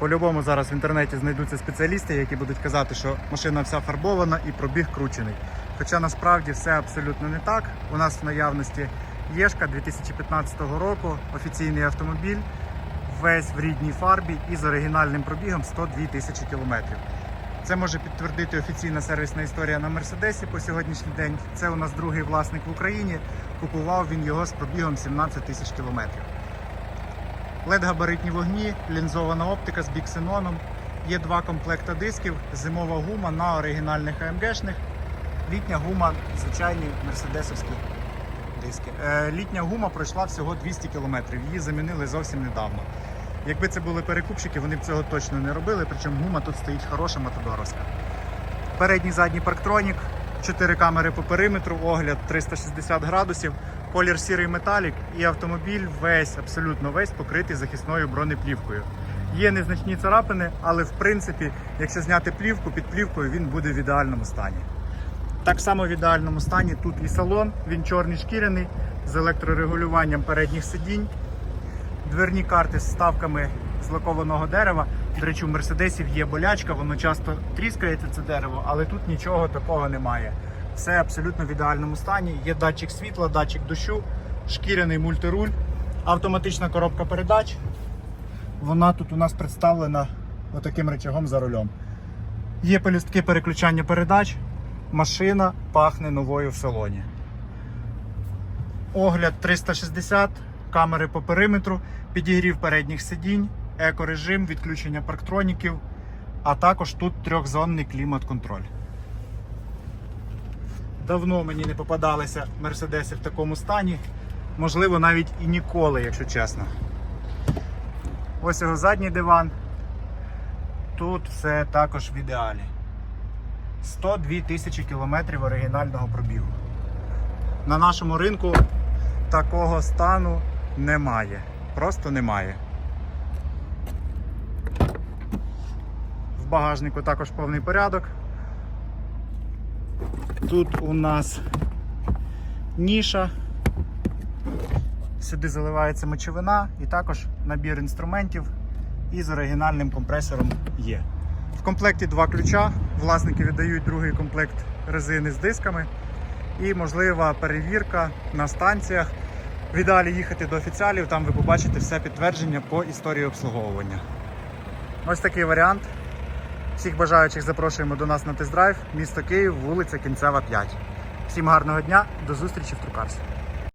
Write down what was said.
По-любому зараз в інтернеті знайдуться спеціалісти, які будуть казати, що машина вся фарбована і пробіг кручений. Хоча насправді все абсолютно не так. У нас в наявності Єшка 2015 року, офіційний автомобіль, весь в рідній фарбі і з оригінальним пробігом 102 тисячі кілометрів. Це може підтвердити офіційна сервісна історія на Мерседесі по сьогоднішній день. Це у нас другий власник в Україні. Купував він його з пробігом 17 тисяч кілометрів. LED-габаритні вогні, лінзована оптика з біксеноном. Є два комплекти дисків, зимова гума на оригінальних AMG-шних. Літня гума, звичайні мерседесовські диски. Е, літня гума пройшла всього 200 км. Її замінили зовсім недавно. Якби це були перекупщики, вони б цього точно не робили, причому гума тут стоїть хороша матадоровська. Передній задній парктронік, 4 камери по периметру, огляд 360 градусів, колір сірий металік і автомобіль весь, абсолютно весь покритий захисною бронеплівкою. Є незначні царапини, але в принципі, якщо зняти плівку, під плівкою він буде в ідеальному стані. Так само в ідеальному стані тут і салон, він чорний шкіряний з електрорегулюванням передніх сидінь, дверні карти з вставками з лакованого дерева. До речі, у мерседесів є болячка, воно часто тріскається це дерево, але тут нічого такого немає. Все абсолютно в ідеальному стані. Є датчик світла, датчик дощу, шкіряний мультируль, автоматична коробка передач. Вона тут у нас представлена отаким рычагом за рулем. Є пелюстки переключання передач. Машина пахне новою в салоні. Огляд 360, камери по периметру, підігрів передніх сидінь, екорежим, відключення парктроніків, а також тут трьохзонний клімат-контроль. Давно мені не попадалися мерседеси в такому стані. Можливо, навіть і ніколи, якщо чесно. Ось його задній диван. Тут все також в ідеалі. 102 тисячі кілометрів оригінального пробігу. На нашому ринку такого стану немає. Просто немає. В багажнику також повний порядок. Тут у нас ніша. Сюди заливається мочовина і також набір інструментів із оригінальним компресором є. В комплекті два ключа. Власники віддають другий комплект резини з дисками і можлива перевірка на станціях. В ідеалі їхати до офіціалів, там ви побачите все підтвердження по історії обслуговування. Ось такий варіант. Всіх бажаючих запрошуємо до нас на тест-драйв. Місто Київ, вулиця Кінцева, 5. Всім гарного дня, до зустрічі в Трукарсі.